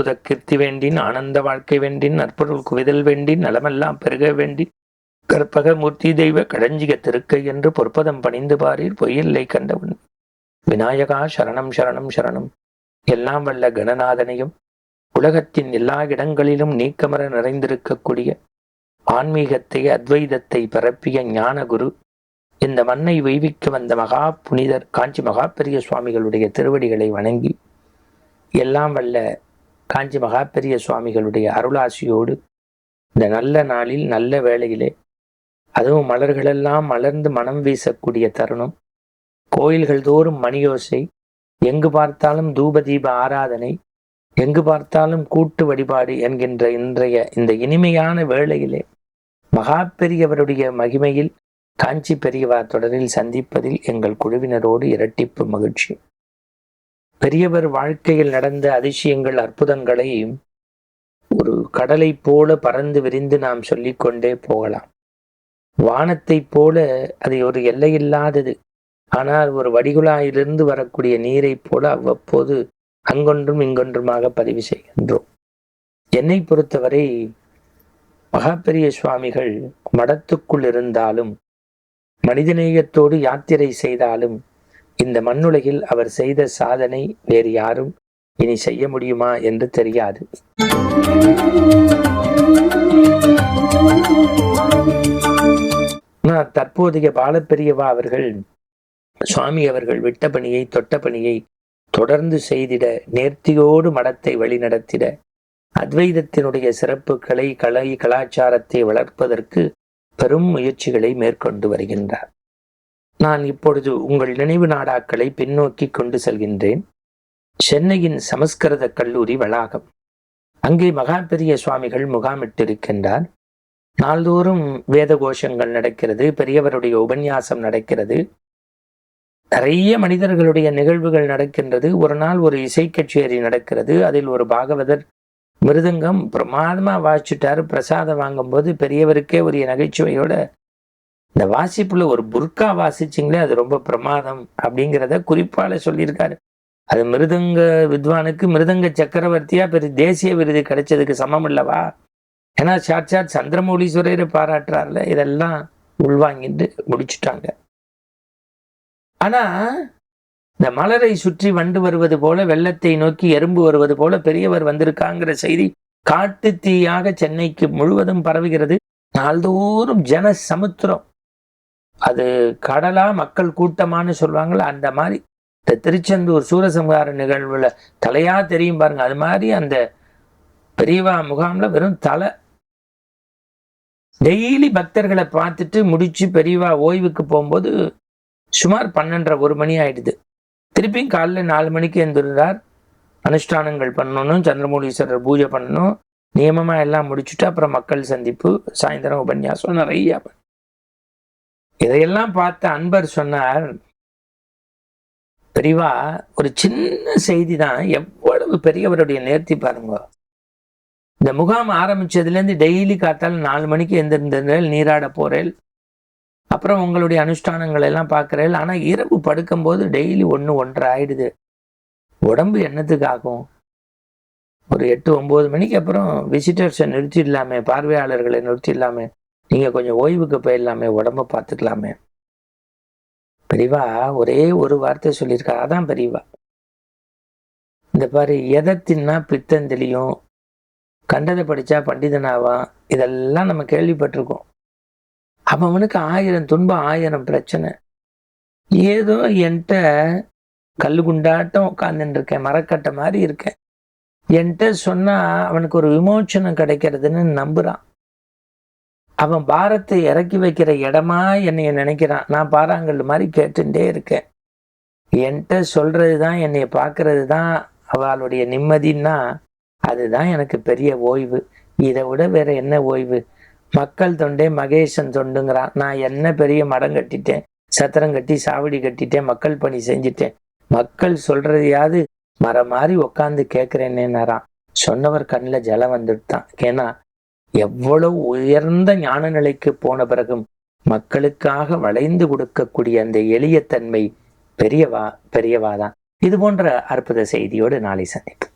அற்புத கீர்த்தி வேண்டின் ஆனந்த வாழ்க்கை வேண்டின் நற்பொருள் குவிதல் வேண்டின் நலமெல்லாம் பெருக வேண்டி கற்பக மூர்த்தி தெய்வ கடஞ்சிக திருக்கை என்று பொற்பதம் பணிந்து பாரீர் பொய்யில்லை கண்டவன். விநாயகா சரணம் சரணம் சரணம். எல்லாம் வல்ல கணநாதனையும் உலகத்தின் எல்லா இடங்களிலும் நீக்கமர நிறைந்திருக்கக்கூடிய ஆன்மீகத்தை அத்வைதத்தை பரப்பிய ஞான குரு இந்த மண்ணை வைவிக்க வந்த மகா புனிதர் காஞ்சி மகா பெரிய சுவாமிகளுடைய திருவடிகளை வணங்கி எல்லாம் வல்ல காஞ்சி மகா பெரிய சுவாமிகளுடைய அருளாசியோடு இந்த நல்ல நாளில் நல்ல வேளையிலே அதுவும் மலர்களெல்லாம் மலர்ந்து மனம் வீசக்கூடிய தருணம். கோயில்கள் தோறும் மணியோசை எங்கு பார்த்தாலும் தூப தீப ஆராதனை எங்கு பார்த்தாலும் கூட்டு வழிபாடு என்கின்ற இன்றைய இந்த இனிமையான வேளையிலே மகா பெரியவருடைய மகிமையில் காஞ்சி பெரியவா தொடரில் சந்திப்பதில் எங்கள் குழுவினரோடு இரட்டிப்பு மகிழ்ச்சி. பெரியவர் வாழ்க்கையில் நடந்த அதிசயங்கள் அற்புதங்களை ஒரு கடலை போல பறந்து விரிந்து நாம் சொல்லிக்கொண்டே போகலாம். வானத்தைப் போல அது ஒரு எல்லையில்லாதது. ஆனால் ஒரு வடிகுழாயிலிருந்து வரக்கூடிய நீரைப் போல அவ்வப்போது அங்கொன்றும் இங்கொன்றுமாக பதிவு செய்கின்றோம். என்னை பொறுத்தவரை மகாபெரிய சுவாமிகள் மடத்துக்குள் இருந்தாலும் மனிதநேயத்தோடு யாத்திரை செய்தாலும் இந்த மண்ணுலகில் அவர் செய்த சாதனை வேறு யாரும் இனி செய்ய முடியுமா என்று தெரியாது. தற்போதைய பாலப்பெரியவா அவர்கள் சுவாமி அவர்கள் விட்ட பணியை தொட்ட பணியை தொடர்ந்து செய்திட நேர்த்தியோடு மடத்தை வழிநடத்திட அத்வைதத்தினுடைய சிறப்புகளை கலை கலாச்சாரத்தை வளர்ப்பதற்கு பெரும் முயற்சிகளை மேற்கொண்டு வருகின்றார். நான் இப்பொழுது உங்கள் நினைவு நாடாக்களை பின்னோக்கி கொண்டு செல்கின்றேன். சென்னையின் சமஸ்கிருத கல்லூரி வளாகம். அங்கே மகா பெரிய சுவாமிகள் முகாமிட்டிருக்கின்றார். நாள்தோறும் வேத கோஷங்கள் நடக்கிறது பெரியவருடைய உபன்யாசம் நடக்கிறது. நிறைய மனிதர்களுடைய நிகழ்வுகள் நடக்கின்றது. ஒரு நாள் ஒரு இசை கச்சேரி நடக்கிறது. அதில் ஒரு பாகவதர் மிருதங்கம் பிரமாதமாக வாசிச்சுட்டார். பிரசாதம் வாங்கும்போது பெரியவருக்கே ஒரு நகைச்சுவையோட இந்த வாசிப்புல ஒரு புர்கா வாசிச்சிங்களே அது ரொம்ப பிரமாதம் அப்படிங்கிறத குறிப்பால சொல்லியிருக்காரு. அது மிருதங்க வித்வானுக்கு மிருதங்க சக்கரவர்த்தியா பெரிய தேசிய விருது கிடைச்சதுக்கு சமம் இல்லவா ஏன்னா சாட்சாத் சந்திரமௌலீஸ்வரரை பாராட்டுறாருல இதெல்லாம் உள்வாங்கிட்டு முடிச்சுட்டாங்க. ஆனா இந்த மலரை சுற்றி வண்டு வருவது போல வெள்ளத்தை நோக்கி எறும்பு வருவது போல பெரியவர் வந்திருக்காங்கிற செய்தி காட்டு தீயாக சென்னைக்கு முழுவதும் பரவுகிறது. நாள்தோறும் ஜன சமுத்திரம் அது கடலா மக்கள் கூட்டமானு சொல்லுவாங்களே அந்த மாதிரி இந்த திருச்செந்தூர் சூரசம்ஹார நிகழ்வுல தலையா தெரியும் பாருங்க. அது மாதிரி அந்த பெரியவா முகாம்ல வெறும் தலை. டெய்லி பக்தர்களை பார்த்துட்டு முடிச்சு பெரியவா ஓய்வுக்கு போகும்போது சுமார் பன்னெண்டரை ஒரு மணி ஆயிடுது. திருப்பியும் காலைல நாலு மணிக்கு எழுந்திருந்தார். அனுஷ்டானங்கள் பண்ணணும் சந்திரமௌலீஸ்வரர் பூஜை பண்ணணும் நியமமாக எல்லாம் முடிச்சுட்டு அப்புறம் மக்கள் சந்திப்பு சாயந்தரம் உபன்யாசம் நிறைய இதையெல்லாம் பார்த்த அன்பர் சொன்னார் பெரியவா ஒரு சின்ன செய்தி தான் எவ்வளவு பெரியவருடைய நேர்த்தி பாருங்க. இந்த முகாம் ஆரம்பிச்சதுலேருந்து டெய்லி காத்தால் நாலு மணிக்கு எந்திருந்தேன் நீராட போறேன் அப்புறம் உங்களுடைய அனுஷ்டானங்கள் எல்லாம் பார்க்குறேன் ஆனால் இரவு படுக்கும்போது டெய்லி ஒன்று ஒன்றரை ஆயிடுது. உடம்பு என்னத்துக்கு ஆகும்? ஒரு எட்டு ஒம்பது மணிக்கு அப்புறம் விசிட்டர்ஸை நிறுத்திடலாமே பார்வையாளர்களை நிறுத்திடலாமே. நீங்கள் கொஞ்சம் ஓய்வுக்கு போயிடலாமே உடம்ப பார்த்துக்கலாமே. பெரியவா ஒரே ஒரு வார்த்தை சொல்லியிருக்கா அதான் பெரியவா. இந்த பாரு எதை தின்னா பித்தம் தெளியும் கண்டதை படித்தா பண்டிதனாவான் இதெல்லாம் நம்ம கேள்விப்பட்டிருக்கோம். அவனுக்கு ஆயிரம் துன்பம் ஆயிரம் பிரச்சனை. ஏதோ என்கிட்ட கல்லு குண்டாட்டம் உட்காந்துட்டு இருக்கேன் மரக்கட்டை மாதிரி இருக்கேன். என்கிட்ட சொன்னா அவனுக்கு ஒரு விமோச்சனம் கிடைக்கிறதுன்னு நம்புறான். அவன் பாரத்தை இறக்கி வைக்கிற இடமா என்னைய நினைக்கிறான். நான் பாறாங்கல் மாதிரி கேட்டுட்டே இருக்கேன். என்கிட்ட சொல்றது தான் என்னைய பார்க்கறது தான் அவளுடைய நிம்மதின்னா அதுதான் எனக்கு பெரிய ஓய்வு. இதை விட வேற என்ன ஓய்வு? மக்கள் தொண்டே மகேசன் தொண்டுங்கிறான். நான் என்ன பெரிய மடம் கட்டிட்டேன்? சத்திரம் கட்டி சாவடி கட்டிட்டேன் மக்கள் பணி செஞ்சுட்டேன். மக்கள் சொல்றதையாவது மர மாதிரி உக்காந்து கேட்குறேன்னேனாரான் சொன்னவர் கண்ணில் ஜலம் வந்துட்டான். ஏன்னா எவ்வளவு உயர்ந்த ஞான நிலைக்கு போன பிறகும் மக்களுக்காக வளைந்து கொடுக்கக்கூடிய அந்த எளிய தன்மை பெரியவா பெரியவாதான். இது போன்ற அற்புத செய்தியோடு நாளை சந்திப்பு